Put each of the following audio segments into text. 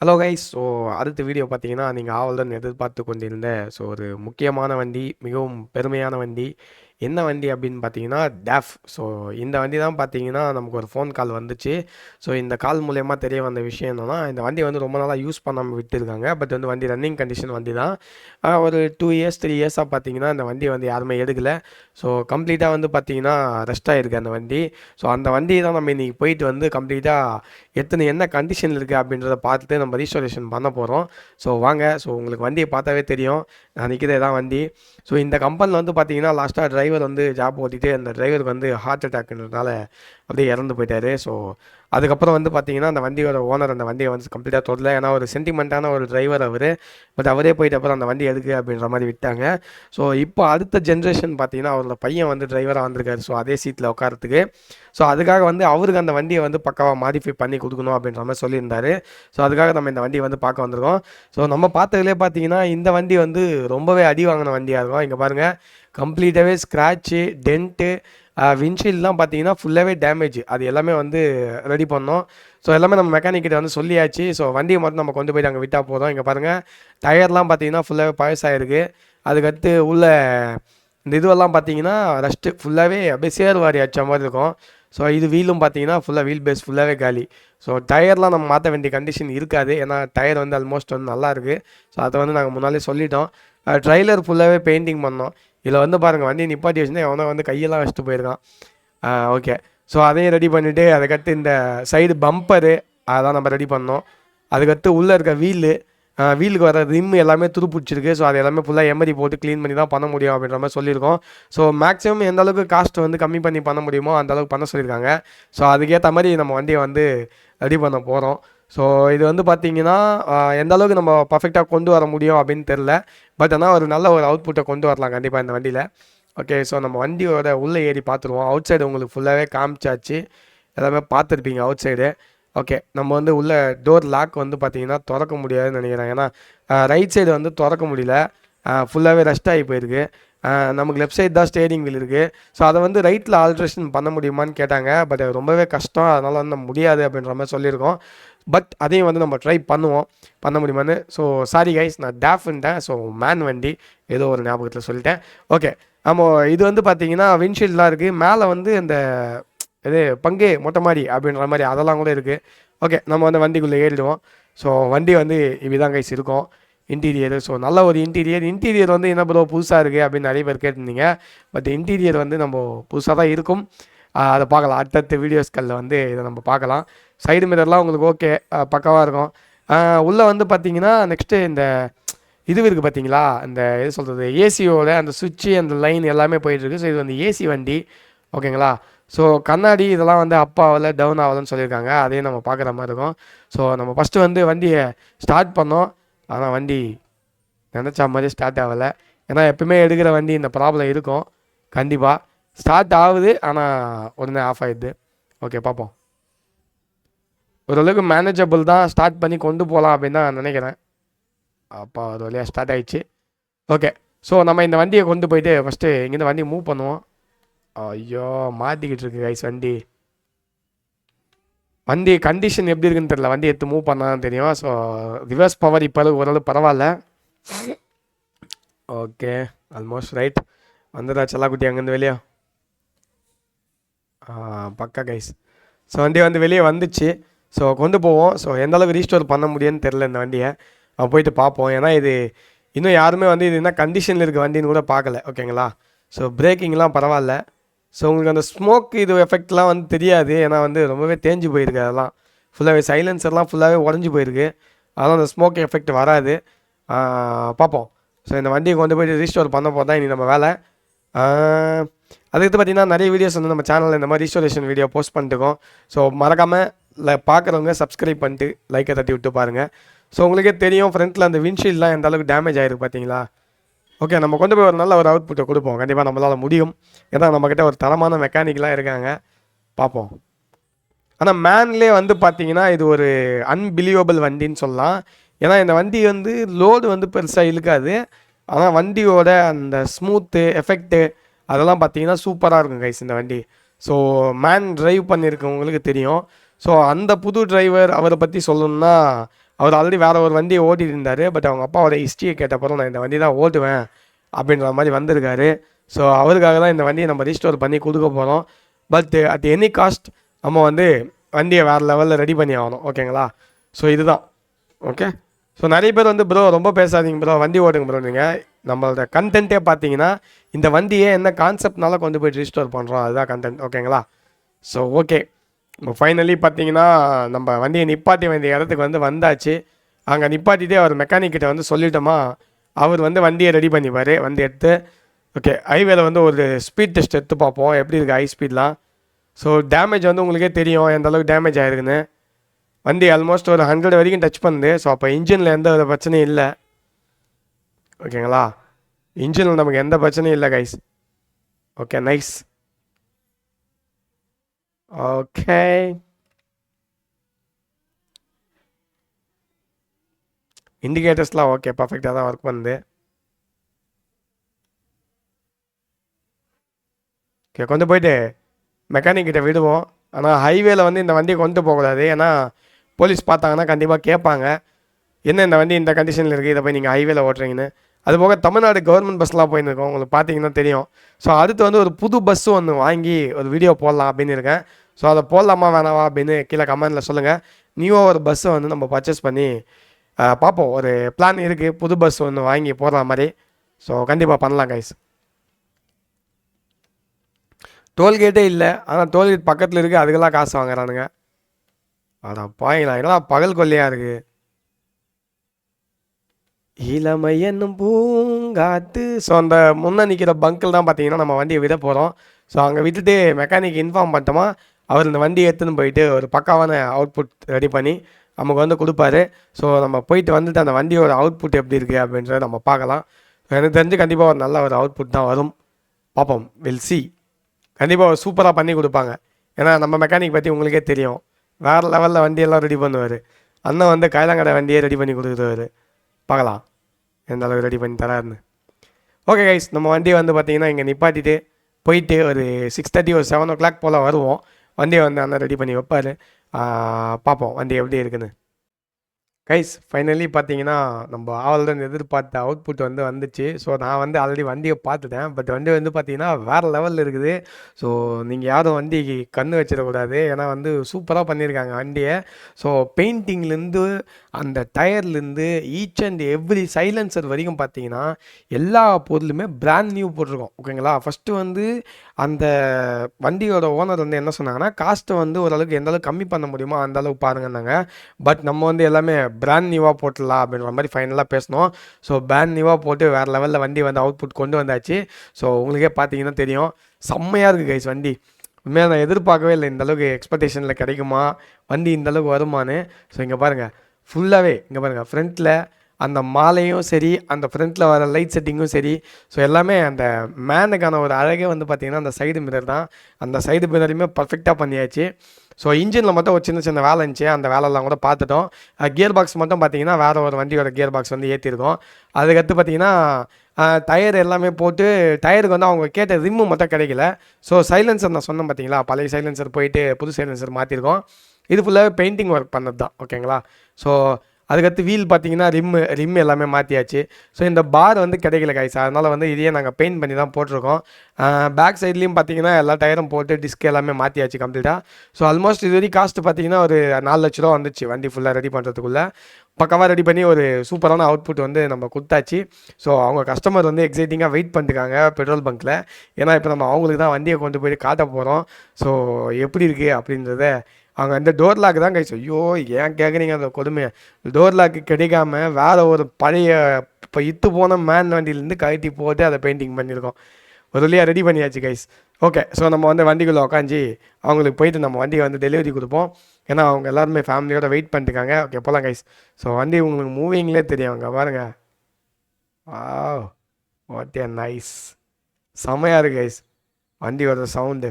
Hello guys so அடுத்த video பார்த்தீங்கன்னா நீங்கள் ஆவலுடன் எதிர்பார்த்து கொண்டிருந்த ஸோ ஒரு முக்கியமான வண்டி மிகவும் பெருமையான வண்டி. என்ன வண்டி அப்படின்னு பார்த்தீங்கன்னா டேஃப் ஸோ இந்த வண்டி தான் பார்த்தீங்கன்னா நமக்கு ஒரு ஃபோன் கால் வந்துச்சு. ஸோ இந்த கால் மூலயமா தெரிய வந்த விஷயம் என்னென்னா இந்த வண்டி வந்து ரொம்ப நாளாக யூஸ் பண்ணாமல் விட்டுருக்காங்க. பட் வந்து வண்டி ரன்னிங் கண்டிஷன் வண்டி தான். ஒரு டூ இயர்ஸ் த்ரீ இயர்ஸாக பார்த்தீங்கன்னா இந்த வண்டி வந்து யாருமே எடுக்கலை. ஸோ கம்ப்ளீட்டாக வந்து பார்த்தீங்கன்னா ரெஸ்ட் ஆகிருக்கு அந்த வண்டி. ஸோ அந்த வண்டி தான் நம்ம இன்றைக்கி போயிட்டு வந்து கம்ப்ளீட்டாக எத்தனை என்ன கண்டிஷனில் இருக்குது அப்படின்றத பார்த்துட்டு நம்ம ரீஸ்டோரேஷன் பண்ண போகிறோம் ஸோ வாங்க. ஸோ உங்களுக்கு வண்டியை பார்த்தாவே தெரியும். நான் நிற்கிறதே தான் வண்டி. ஸோ இந்த கம்பெனியில் வந்து பார்த்தீங்கன்னா லாஸ்ட்டாக ட்ரைவ் டிரைவர் வந்து ஜாப் ஓட்டிட்டு அந்த டிரைவருக்கு வந்து ஹார்ட் அட்டாக்ன்றதுனால அப்படியே இறந்து போயிட்டாரு. ஸோ அதுக்கப்புறம் வந்து பார்த்தீங்கன்னா அந்த வண்டியோட ஓனர் அந்த வண்டியை வந்து கம்ப்ளீட்டாக தொடல. ஏன்னா ஒரு சென்டிமெண்ட்டான ஒரு டிரைவர் அவர். பட் அவரே போயிட்ட அப்புறம் அந்த வண்டி எதுக்கு அப்படின்ற மாதிரி விட்டாங்க. ஸோ இப்போ அடுத்த ஜென்ரேஷன் பார்த்தீங்கன்னா அவரோட பையன் வந்து டிரைவராக வந்திருக்காரு. ஸோ அதே சீட்டில் உட்காரத்துக்கு ஸோ அதுக்காக வந்து அவருக்கு அந்த வண்டியை வந்து பக்காவாக மாடிஃபை பண்ணி கொடுக்கணும் அப்படின்ற மாதிரி சொல்லியிருந்தாரு. ஸோ அதுக்காக நம்ம இந்த வண்டியை வந்து பார்க்க வந்திருக்கோம். ஸோ நம்ம பார்த்ததுலேயே பார்த்தீங்கன்னா இந்த வண்டி வந்து ரொம்பவே அடி வாங்கின வண்டியாக இருக்கும். இங்கே பாருங்கள் கம்ப்ளீட்டாகவே ஸ்க்ராட்சு டென்ட்டு விண்ட்ஷீல்ட்லாம் பார்த்தீங்கன்னா ஃபுல்லாகவே டேமேஜ் அது எல்லாமே வந்து ரெடி பண்ணோம். ஸோ எல்லாமே நம்ம மெக்கானிக்கிட்ட வந்து சொல்லியாச்சு. ஸோ வண்டியை மட்டும் நம்ம கொண்டு போயிட்டு அங்கே விட்டால் போதும். இங்கே பாருங்கள் டயர்லாம் பார்த்தீங்கன்னா ஃபுல்லாகவே பழசாயிருக்கு அதுக்கடுத்து உள்ள இந்த இதுவெல்லாம் பார்த்தீங்கன்னா ரஸ்ட்டு ஃபுல்லாகவே அப்படியே சேர்வாரி அடிச்ச மாதிரி இருக்கும். ஸோ இது வீலும் பார்த்தீங்கன்னா ஃபுல்லாக வீல் பேஸ் ஃபுல்லாகவே காலி. ஸோ டயர்லாம் நம்ம மாற்ற வேண்டிய கண்டிஷன் இருக்காது. ஏன்னா டயர் வந்து ஆல்மோஸ்ட் வந்து நல்லா இருக்குது ஸோ அதை வந்து நாங்கள் முன்னாலே சொல்லிட்டோம். ட்ரைலர் ஃபுல்லாகவே பெயிண்டிங் பண்ணோம். இதில் வந்து பாருங்கள் வண்டி நிப்பாட்டி வச்சுருந்தா எவனோ வந்து கையெல்லாம் வச்சுட்டு போயிருக்கான். ஓகே ஸோ அதையும் ரெடி பண்ணிவிட்டு அதுக்கடுத்து இந்த சைடு பம்பரு அதெல்லாம் நம்ம ரெடி பண்ணோம். அதுக்கடுத்து உள்ளே இருக்க வீலு வீலுக்கு வர ரிம் எல்லாமே துருப்பிடிச்சிருக்கு. ஸோ அது எல்லாமே ஃபுல்லாக எமரி போட்டு க்ளீன் பண்ணி தான் பண்ண முடியும் அப்படின்ற மாதிரி சொல்லியிருக்கோம். ஸோ மேக்ஸிமம் எந்த அளவுக்கு காஸ்ட் வந்து கம்மி பண்ணி பண்ண முடியுமோ அந்த அளவுக்கு பண்ண சொல்லியிருக்காங்க. ஸோ அதுக்கேற்ற மாதிரி நம்ம வண்டியை வந்து ரெடி பண்ண போகிறோம் ஸோ இது வந்து பார்த்தீங்கன்னா எந்த அளவுக்கு நம்ம பர்ஃபெக்டாக கொண்டு வர முடியும் அப்படின்னு தெரில பட் ஆனால் ஒரு நல்ல ஒரு அவுட்புட்டை கொண்டு வரலாம் கண்டிப்பாக இந்த வண்டியில். ஓகே ஸோ நம்ம வண்டியோட உள்ளே ஏறி பார்த்துருவோம். அவுட் சைடு உங்களுக்கு ஃபுல்லாகவே காமிச்சாச்சு. எல்லாமே பார்த்துருப்பீங்க அவுட் சைடு ஓகே நம்ம வந்து உள்ள டோர் லாக் வந்து பார்த்தீங்கன்னா திறக்க முடியாதுன்னு நினைக்கிறேன். ஏன்னா ரைட் சைடு வந்து திறக்க முடியல. ஃபுல்லாகவே ரெஸ்ட் ஆகி போயிருக்கு. நமக்கு லெஃப்ட் சைடு தான் ஸ்டேரிங் வீல் இருக்குது ஸோ அதை வந்து ரைட்டில் ஆல்ட்ரேஷன் பண்ண முடியுமான்னு கேட்டாங்க. பட் அது ரொம்பவே கஷ்டம். அதனால் வந்து நம்ம முடியாது அப்படின்ற மாதிரி சொல்லியிருக்கோம். பட் அதையும் வந்து நம்ம ட்ரை பண்ணுவோம். பண்ண முடியுமான்னு. ஸோ சாரி கைஸ் நான் டேஃப்ன்ட்டேன் ஸோ மேன் வண்டி ஏதோ ஒரு ஞாபகத்தில் சொல்லிட்டேன். ஓகே நம்ம இது வந்து பார்த்தீங்கன்னா விண்ட்ஷீல்ட்லாம் இருக்குது மேலே வந்து இந்த இது பங்கு மொட்டை மாடி அப்படின்ற மாதிரி அதெல்லாம் கூட இருக்குது ஓகே நம்ம வந்து வண்டிக்குள்ளே ஏறிடுவோம். ஸோ வண்டி வந்து இப்படிதான் கைஸ் இருக்கும். இன்டீரியர் ஸோ நல்ல ஒரு இன்டீரியர் இன்டீரியர் வந்து என்ன ப்ரோ புதுசாக இருக்குது அப்படின்னு நிறைய பேர் கேட்டிருந்தீங்க. பட் இன்டீரியர் வந்து நம்ம புதுசாக தான் இருக்கும். அதை பார்க்கலாம். அடுத்தடுத்த வீடியோஸ்களில் வந்து இதை நம்ம பார்க்கலாம். சைடு மிரர்லாம் உங்களுக்கு ஓகே பக்கவாக இருக்கும். உள்ளே வந்து பார்த்தீங்கன்னா நெக்ஸ்ட்டு இந்த இது இருக்குது பார்த்தீங்களா? இந்த எது சொல்கிறது ஏசியோட அந்த சுவிட்சு அந்த லைன் எல்லாமே போயிட்டுருக்கு ஸோ இது வந்து ஏசி வண்டி. ஓகேங்களா ஸோ கண்ணாடி இதெல்லாம் வந்து அப் ஆகலை டவுன் ஆகலைன்னு சொல்லியிருக்காங்க. அதையும் நம்ம பார்க்குற மாதிரி இருக்கும். ஸோ நம்ம ஃபஸ்ட்டு வந்து வண்டியை ஸ்டார்ட் பண்ணோம். ஆனால் வண்டி நினச்ச மாதிரி ஸ்டார்ட் ஆகலை. ஏன்னா எப்பவுமே எடுக்கிற வண்டி இந்த ப்ராப்ளம் இருக்கும். கண்டிப்பாக ஸ்டார்ட் ஆகுது ஆனால் உடனே ஆஃப் ஆகிடுது ஓகே பார்ப்போம். ஓரளவுக்கு மேனேஜபிள் தான். ஸ்டார்ட் பண்ணி கொண்டு போகலாம் அப்படின்னு தான் நினைக்கிறேன். அப்பா ஒரு வழியாக ஸ்டார்ட் ஆகிடுச்சு ஓகே ஸோ நம்ம இந்த வண்டியை கொண்டு போயிட்டு ஃபஸ்ட்டு இங்கேருந்து வண்டி மூவ் பண்ணுவோம். ஐயோ மாட்டிக்கிட்டு இருக்கு கைஸ் வண்டி. வண்டி கண்டிஷன் எப்படி இருக்குன்னு தெரியல. வண்டி எடுத்து மூவ் பண்ணாலும் தெரியும். ஸோ ரிவர்ஸ் பவர் இப்போ ஓரளவு பரவாயில்ல. ஓகே ஆல்மோஸ்ட் ரைட் வந்துடா செல்லாக்குட்டி அங்கேருந்து வெளியே. பக்கா கைஸ் ஸோ வண்டி வந்து வெளியே வந்துச்சு. ஸோ கொண்டு போவோம். ஸோ எந்த அளவுக்கு ரீஸ்டோர் பண்ண முடியும்னு தெரில இந்த வண்டியை. போயிட்டு பார்ப்போம். ஏன்னா இது இன்னும் யாருமே வந்து இது என்ன கண்டிஷனில் இருக்க வண்டின்னு கூட பார்க்கல. ஓகேங்களா ஸோ பிரேக்கிங்லாம் பரவாயில்ல. ஸோ உங்களுக்கு அந்த ஸ்மோக் இது எஃபெக்ட்லாம் வந்து தெரியாது. ஏன்னா வந்து ரொம்பவே தேஞ்சு போயிருக்கு அதெல்லாம். ஃபுல்லாகவே சைலன்சர்லாம் ஃபுல்லாகவே உடஞ்சி போயிருக்கு. அதெல்லாம் அந்த ஸ்மோக் எஃபெக்ட் வராது. பார்ப்போம். ஸோ இந்த வண்டியை கொண்டு போய் ரீஸ்டோர் பண்ண போது தான் இனி நம்ம வேலை. அதுக்கு பார்த்திங்கன்னா பார்த்தீங்கன்னா நிறைய வீடியோஸ் வந்து நம்ம சேனலில் இந்த மாதிரி ரீஸ்டோரேஷன் வீடியோ போஸ்ட் பண்ணிட்டுருக்கோம் ஸோ மறக்காமல் ல பார்க்குறவங்க சப்ஸ்கிரைப் பண்ணிட்டு லைக்கை தட்டி விட்டு பாருங்கள் ஸோ உங்களுக்கே தெரியும் ஃப்ரண்ட்டில் அந்த விண்ட்ஷீல்ட்லாம் எந்த அளவுக்கு டேமேஜ் ஆகிருக்கு பார்த்தீங்களா ஓகே நம்ம கொண்டு போய் ஒரு நல்ல ஒரு அவுட்புட்டை கொடுப்போம். கண்டிப்பாக நம்மளால் முடியும். ஏன்னா நம்மக்கிட்ட ஒரு தரமான மெக்கானிக்லாம் இருக்காங்க. பார்ப்போம். ஆனால் மேன்லே வந்து பார்த்தீங்கன்னா இது ஒரு அன்பிலீவபிள் வண்டின்னு சொல்லலாம். ஏன்னா இந்த வண்டி வந்து லோடு வந்து பெருசாக இழுக்காது. ஆனால் வண்டியோட அந்த ஸ்மூத்து எஃபெக்ட்டு அதெல்லாம் பார்த்தீங்கன்னா சூப்பராக இருக்கும் கைஸ் இந்த வண்டி. ஸோ மேன் ட்ரைவ் பண்ணியிருக்கவங்களுக்கு தெரியும். ஸோ அந்த புது டிரைவர் அவரை பற்றி சொல்லணும்னா அவர் ஆல்ரெடி வேறு ஒரு வண்டியை ஓட்டிகிட்டு இருந்தார் பட் அவங்க அப்பாவோட ஹிஸ்ட்ரியை கேட்டப்பறம் நான் இந்த வண்டி தான் ஓட்டுவேன் அப்படின்ற மாதிரி வந்திருக்காரு. ஸோ அவருக்காக தான் இந்த வண்டியை நம்ம ரீஸ்டோர் பண்ணி கொடுக்க போகிறோம் பட் அட் எனி காஸ்ட் நம்ம வந்து வண்டியை வேறு லெவலில் ரெடி பண்ணி ஆகணும். ஓகேங்களா ஸோ இதுதான். ஓகே ஸோ நிறைய பேர் வந்து ப்ரோ ரொம்ப பேசாதீங்க ப்ரோ வண்டி ஓடுங்க ப்ரோ நீங்கள் நம்மளோட கண்டென்ட்டே பார்த்தீங்கன்னா இந்த வண்டியை என்ன கான்செப்ட்னால கொண்டு போய் ரீஸ்டோர் பண்ணுறோம் அதுதான் கண்டென்ட் ஓகேங்களா ஸோ ஓகே ஃபைனலி பார்த்தீங்கன்னா நம்ம வண்டியை நிப்பாட்டி வேண்டிய இடத்துக்கு வந்து வந்தாச்சு. அங்கே நிப்பாட்டிட்டே அவர் மெக்கானிக்கிட்ட வந்து சொல்லிட்டோமா அவர் வந்து வண்டியை ரெடி பண்ணிப்பார் வண்டி எடுத்து. ஓகே ஹைவேல வந்து ஒரு ஸ்பீட் டெஸ்ட் எடுத்து பார்ப்போம் எப்படி இருக்குது ஹை ஸ்பீட்லாம் ஸோ டேமேஜ் வந்து உங்களுக்கே தெரியும் எந்த அளவுக்கு டேமேஜ் ஆயிருக்குன்னு. வண்டி ஆல்மோஸ்ட் ஒரு ஹண்ட்ரட் வரைக்கும் டச் பண்ணுது. ஸோ அப்போ இன்ஜினில் எந்த வித பிரச்சனையும் இல்லை. ஓகேங்களா இன்ஜினில் நமக்கு எந்த பிரச்சனையும் இல்லை கைஸ் ஓகே நைஸ் ஓகே இண்டிகேட்டர்ஸ்லாம் ஓகே பர்ஃபெக்டாக தான் ஒர்க் பண்ணுது. ஓகே கொண்டு போயிட்டு மெக்கானிக் கிட்ட விடுவோம். ஆனால் ஹைவேல வந்து இந்த வண்டியை கொண்டு போகக்கூடாது. ஏன்னா போலீஸ் பார்த்தாங்கன்னா கண்டிப்பாக கேட்பாங்க. என்ன இந்த வண்டி இந்த கண்டிஷனில் இருக்குது இதை போய் நீங்கள் ஹைவேல ஓட்டுறீங்கன்னு. அது போக தமிழ்நாடு கவர்மெண்ட் பஸ்லாம் போயிருக்கோம் உங்களுக்கு பார்த்தீங்கன்னா தெரியும். ஸோ அடுத்து வந்து ஒரு புது பஸ்ஸு ஒன்று வாங்கி ஒரு வீடியோ போடலாம் அப்படின்னு இருக்கேன். ஸோ அதை போடலாமா வேணாவா அப்படின்னு கீழே கமெண்டில் சொல்லுங்கள் நியூவாக ஒரு பஸ்ஸை வந்து நம்ம பர்ச்சேஸ் பண்ணி பார்ப்போம். ஒரு பிளான் இருக்குது புது பஸ் ஒன்று வாங்கி போடுற மாதிரி. ஸோ கண்டிப்பாக பண்ணலாம் கைஸ் டோல்கேட்டே இல்லை. ஆனால் டோல்கேட் பக்கத்தில் இருக்குது அதுக்கெல்லாம் காசு வாங்குறானுங்க. அதான் பாயிங்களா இதெல்லாம் பகல் கொல்லையாக இருக்குது இளமை என்னும் பூங்காத்து. ஸோ அந்த முன்னே நிற்கிற பங்கில் தான் பார்த்தீங்கன்னா நம்ம வண்டியை விட போகிறோம் ஸோ அங்கே விட்டுட்டு மெக்கானிக் இன்ஃபார்ம் பண்ணிட்டோமா அவர் இந்த வண்டியை எடுத்துன்னு போயிட்டு ஒரு பக்காவான அவுட்புட் ரெடி பண்ணி நமக்கு வந்து கொடுப்பாரு. ஸோ நம்ம போயிட்டு வந்துட்டு அந்த வண்டியோட அவுட்புட் எப்படி இருக்குது அப்படின்றத நம்ம பார்க்கலாம். எனக்கு தெரிஞ்சு கண்டிப்பாக ஒரு நல்ல ஒரு அவுட்புட் தான் வரும். பார்ப்போம். வில் சி கண்டிப்பாக சூப்பராக பண்ணி கொடுப்பாங்க. ஏன்னா நம்ம மெக்கானிக் பற்றி உங்களுக்கே தெரியும். வேறு லெவலில் வண்டியெல்லாம் ரெடி பண்ணுவார். அண்ணன் வந்து கைலாங்கடை வண்டியே ரெடி பண்ணி கொடுக்குறவர் பார்க்கலாம். எந்த அளவுக்கு ரெடி பண்ணி தராருன்னு. ஓகே கைஸ் நம்ம வண்டி வந்து பார்த்திங்கன்னா இங்கே நிப்பாட்டிட்டு போயிட்டு ஒரு சிக்ஸ் தேர்ட்டி ஒரு செவன் ஓ கிளாக் போல் வருவோம். வண்டியை வந்து அண்ணன் ரெடி பண்ணி வைப்பார். பார்ப்போம். வண்டி எப்படி இருக்குன்னு. கைஸ் ஃபைனலி பார்த்தீங்கன்னா நம்ம ஆவலுடன் எதிர்பார்த்த அவுட்புட் வந்து வந்துச்சு. ஸோ நான் வந்து ஆல்ரெடி வண்டியை பார்த்துட்டேன். பட் வண்டி வந்து பார்த்தீங்கன்னா வேறு லெவலில் இருக்குது. ஸோ நீங்கள் யாரும் வண்டிக்கு கண்ணு வச்சிடக்கூடாது ஏன்னா வந்து சூப்பராக பண்ணியிருக்காங்க வண்டியை. ஸோ பெயிண்டிங்லேருந்து அந்த டயர்லேருந்து ஈச் அண்ட் எவ்ரி சைலன்சர் வரைக்கும் பார்த்தீங்கன்னா எல்லா பொருளுமே பிராண்ட் நியூ போட்டிருக்கோம். ஓகேங்களா ஃபஸ்ட்டு வந்து அந்த வண்டியோட ஓனர் வந்து என்ன சொன்னாங்கன்னா காஸ்ட்டை வந்து ஓரளவுக்கு எந்த அளவுக்கு கம்மி பண்ண முடியுமோ அந்த அளவுக்கு பாருங்கன்னாங்க. பட் நம்ம வந்து எல்லாமே பிராண்ட் நியூவாக போட்டுடலாம் அப்படின்ற மாதிரி ஃபைனலாக பேசினோம். ஸோ பிராண்ட் நியூவாக போட்டு வேறு லெவலில் வண்டி வந்து அவுட்புட் கொண்டு வந்தாச்சு. ஸோ உங்களுக்கே பார்த்தீங்கன்னா தெரியும். செம்மையாக இருக்குது கைஸ் வண்டி. உண்மையாக நான் எதிர்பார்க்கவே இல்லை. இந்த அளவுக்கு எக்ஸ்பெக்டேஷனில் கிடைக்குமா? வண்டி இந்த அளவுக்கு வருமானு ஸோ இங்கே பாருங்கள் ஃபுல்லாகவே இங்கே பாருங்கள் ஃப்ரண்ட்டில் அந்த மாலையும் சரி அந்த ஃப்ரண்ட்டில் வர லைட் செட்டிங்கும் சரி. ஸோ எல்லாமே அந்த மேனுக்கான ஒரு அழகே வந்து பார்த்திங்கன்னா அந்த சைடு மிரர் தான். அந்த சைடு மிரரையுமே பர்ஃபெக்டாக பண்ணியாச்சு. ஸோ இன்ஜினில் மட்டும் ஒரு சின்ன சின்ன வேலை இருந்துச்சு. அந்த வேலைலாம் கூட பார்த்துட்டோம். கியர் பாக்ஸ் மட்டும் பார்த்தீங்கன்னா வேறு ஒரு வண்டியோட கியர் பாக்ஸ் வந்து ஏற்றிருக்கோம் அதுக்கடுத்து பார்த்தீங்கன்னா டயர் எல்லாமே போட்டு டயருக்கு வந்து அவங்க கேட்ட ரிம்மு மட்டும் கிடைக்கல. ஸோ சைலன்சர் நான் சொன்னேன் பார்த்தீங்களா? பழைய சைலன்சர் போயிட்டு புது சைலன்சர் மாற்றிருக்கோம் இது ஃபுல்லாக பெயிண்டிங் ஒர்க் பண்ணது தான் ஓகேங்களா ஸோ அதுக்கடுத்து வீல் பார்த்தீங்கன்னா ரிம்மு ரிம் எல்லாமே மாற்றியாச்சு ஸோ இந்த பார் வந்து கிடைக்கல காய்ஸ் அதனால் வந்து இதையே நாங்கள் பெயிண்ட் பண்ணி தான் போட்டிருக்கோம். பேக் சைட்லேயும் பார்த்தீங்கன்னா எல்லா டயரும் போட்டு டிஸ்க் எல்லாமே மாற்றியாச்சு கம்ப்ளீட்டாக ஸோ ஆல்மோஸ்ட் இது வரைக்கும் காஸ்ட் பார்த்தீங்கன்னா ஒரு நாலு லட்ச ரூபா வந்துச்சு. வண்டி ஃபுல்லாக ரெடி பண்ணுறதுக்குள்ளே பக்கமாக ரெடி பண்ணி ஒரு சூப்பரான அவுட்புட் வந்து நம்ம கொடுத்தாச்சு. ஸோ அவங்க கஸ்டமர் வந்து எக்ஸைட்டிங்காக வெயிட் பண்ணிருக்காங்க பெட்ரோல் பங்க்கில் ஏன்னா இப்போ நம்ம அவங்களுக்கு தான் வண்டியை கொண்டு போய் காட்ட போகிறோம் ஸோ எப்படி இருக்குது அப்படின்றத அவங்க அந்த டோர் லாக் தான் கைஸ் ஐயோ ஏன் கேட்குறீங்க அந்த கொடுமையை? டோர் லாக்கு கிடைக்காம வேறு ஒரு பழைய இப்போ இத்து போன மேன் வண்டியிலேருந்து கழட்டி போட்டு அதை பெயிண்டிங் பண்ணியிருக்கோம் ஒரு வழியாக ரெடி பண்ணியாச்சு கைஸ் ஓகே ஸோ நம்ம வந்து வண்டிக்குள்ளே உட்காந்து அவங்களுக்கு போயிட்டு நம்ம வண்டியை வந்து டெலிவரி கொடுப்போம். ஏன்னா அவங்க எல்லாருமே ஃபேமிலியோட வெயிட் பண்ணிட்டுருக்காங்க. ஓகே போகலாம் கைஸ் ஸோ வண்டி உங்களுக்கு மூவிங்லேயே தெரியும் அங்கே பாருங்க. ஆ வாட் ஏ நைஸ் செமையாக இருக்கு கைஸ் வண்டியோட சவுண்டு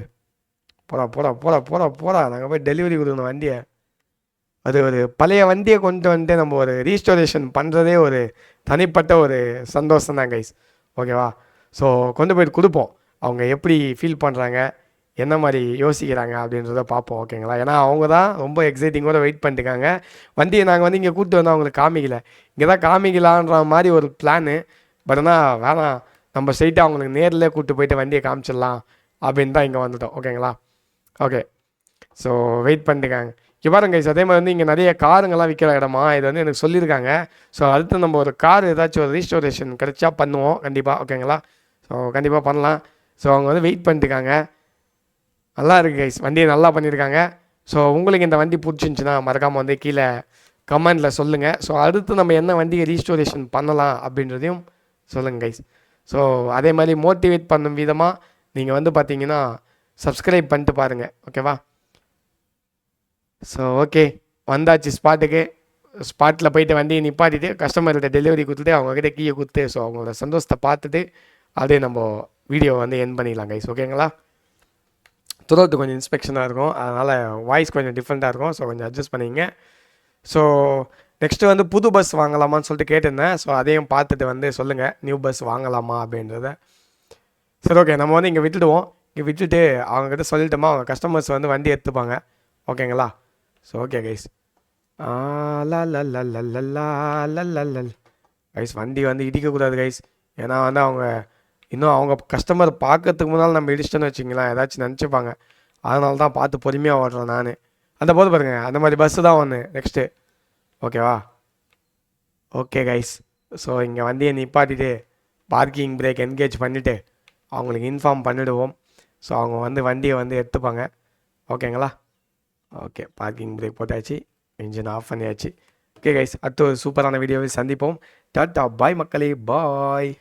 போடா போடா போடா போடா போடா. நாங்கள் போய் டெலிவரி கொடுக்கணும் வண்டியை. அது ஒரு பழைய வண்டியை கொண்டு வந்துட்டு நம்ம ஒரு ரீஸ்டோரேஷன் பண்ணுறதே ஒரு தனிப்பட்ட ஒரு சந்தோஷம் தான் கைஸ் ஓகேவா ஸோ கொண்டு போயிட்டு கொடுப்போம். அவங்க எப்படி ஃபீல் பண்ணுறாங்க என்ன மாதிரி யோசிக்கிறாங்க அப்படின்றத பார்ப்போம் ஓகேங்களா ஏன்னா அவங்க தான் ரொம்ப எக்ஸைட்டிங்கோட வெயிட் பண்ணிட்டுருக்காங்க. வண்டியை நாங்கள் வந்து இங்கே கூப்பிட்டு வந்து அவங்களுக்கு காமிக்கல. இங்கே தான் காமிக்கலான்ற மாதிரி ஒரு பிளானு பட் ஆனால் வேணாம். நம்ம ஸ்ட்ரைட்டாக அவங்களுக்கு நேரில் கூப்பிட்டு போயிட்டு வண்டியை காமிச்சிடலாம் அப்படின்னு தான் இங்கே வந்துட்டோம் ஓகேங்களா ஓகே ஸோ வெயிட் பண்ணிருக்காங்க. இங்கே பாருங்க அதே மாதிரி வந்து இங்கே நிறைய காருங்கெல்லாம் விற்கிற இடமா இது வந்து எனக்கு சொல்லியிருக்காங்க. ஸோ அடுத்து நம்ம ஒரு கார் ஏதாச்சும் ஒரு ரீஸ்டோரேஷன் கிடைச்சா பண்ணுவோம். கண்டிப்பாக ஓகேங்களா ஸோ கண்டிப்பாக பண்ணலாம். ஸோ அவங்க வந்து வெயிட் பண்ணிட்டுருக்காங்க நல்லா இருக்குது கைஸ் வண்டியை நல்லா பண்ணியிருக்காங்க ஸோ உங்களுக்கு இந்த வண்டி பிடிச்சிருந்துச்சின்னா மறக்காமல் வந்து கீழே கமெண்டில் சொல்லுங்கள் ஸோ அடுத்து நம்ம என்ன வண்டியை ரீஸ்டோரேஷன் பண்ணலாம் அப்படின்றதையும் சொல்லுங்கள் கைஸ் ஸோ அதே மாதிரி மோட்டிவேட் பண்ணும் விதமாக நீங்கள் வந்து பார்த்தீங்கன்னா சப்ஸ்கிரைப் பண்ணிட்டு பாருங்கள் ஓகேவா ஸோ ஓகே வந்தாச்சு ஸ்பாட்டுக்கு ஸ்பாட்டில் போயிட்டு வண்டியை நிப்பாட்டிட்டு கஸ்டமர்கிட்ட டெலிவரி கொடுத்துட்டு அவங்கக்கிட்ட கீயை கொடுத்து ஸோ அவங்களோட சந்தோஷத்தை பார்த்துட்டு அப்படியே நம்ம வீடியோ வந்து என் பண்ணிடலாம் கைஸ் ஓகேங்களா துரோத்து கொஞ்சம் இன்ஸ்பெக்ஷனாக இருக்கும். அதனால் வாய்ஸ் கொஞ்சம் டிஃப்ரெண்ட்டாக இருக்கும். ஸோ கொஞ்சம் அட்ஜஸ்ட் பண்ணிங்க ஸோ நெக்ஸ்ட்டு வந்து புது பஸ் வாங்கலாமான்னு சொல்லிட்டு கேட்டிருந்தேன். ஸோ அதையும் பார்த்துட்டு வந்து சொல்லுங்கள் நியூ பஸ் வாங்கலாமா அப்படின்றத. சரி ஓகே நம்ம வந்து இங்கே விட்டுடுவோம். இங்கே விட்டுட்டு அவங்கக்கிட்ட சொல்லிட்டோமா அவங்க கஸ்டமர்ஸ் வந்து வண்டி எடுத்துப்பாங்க ஓகேங்களா? ஸோ ஓகே கைஸ் கைஸ் வண்டி வந்து இடிக்கக்கூடாது கைஸ் ஏன்னா வந்து அவங்க இன்னும் அவங்க கஸ்டமர் பார்க்கறதுக்கு முன்னால் நம்ம இடிச்சிட்டோன்னு வச்சுங்களேன் ஏதாச்சும் நினச்சிப்பாங்க. அதனால தான் பார்த்து பொறுமையாக ஓடுறேன் நான். அந்த போது பாருங்கள் அந்த மாதிரி பஸ்ஸு தான் ஒன்று நெக்ஸ்ட்டு ஓகேவா ஓகே கைஸ் ஸோ இங்கே வண்டியை நிப்பாட்டிட்டு பார்க்கிங் பிரேக் என்கேஜ் பண்ணிவிட்டு அவங்களுக்கு இன்ஃபார்ம் பண்ணிவிடுவோம் ஸோ அவங்க வந்து வண்டியை வந்து எடுத்துப்பாங்க. ஓகேங்களா? ஓகே பார்க்கிங் பிரேக் போட்டாச்சு. இன்ஜின் ஆஃப் பண்ணியாச்சு. ஓகே கைஸ் அடுத்த ஒரு சூப்பரான வீடியோவை சந்திப்போம். டாட்டா பாய் மக்களே. பாய்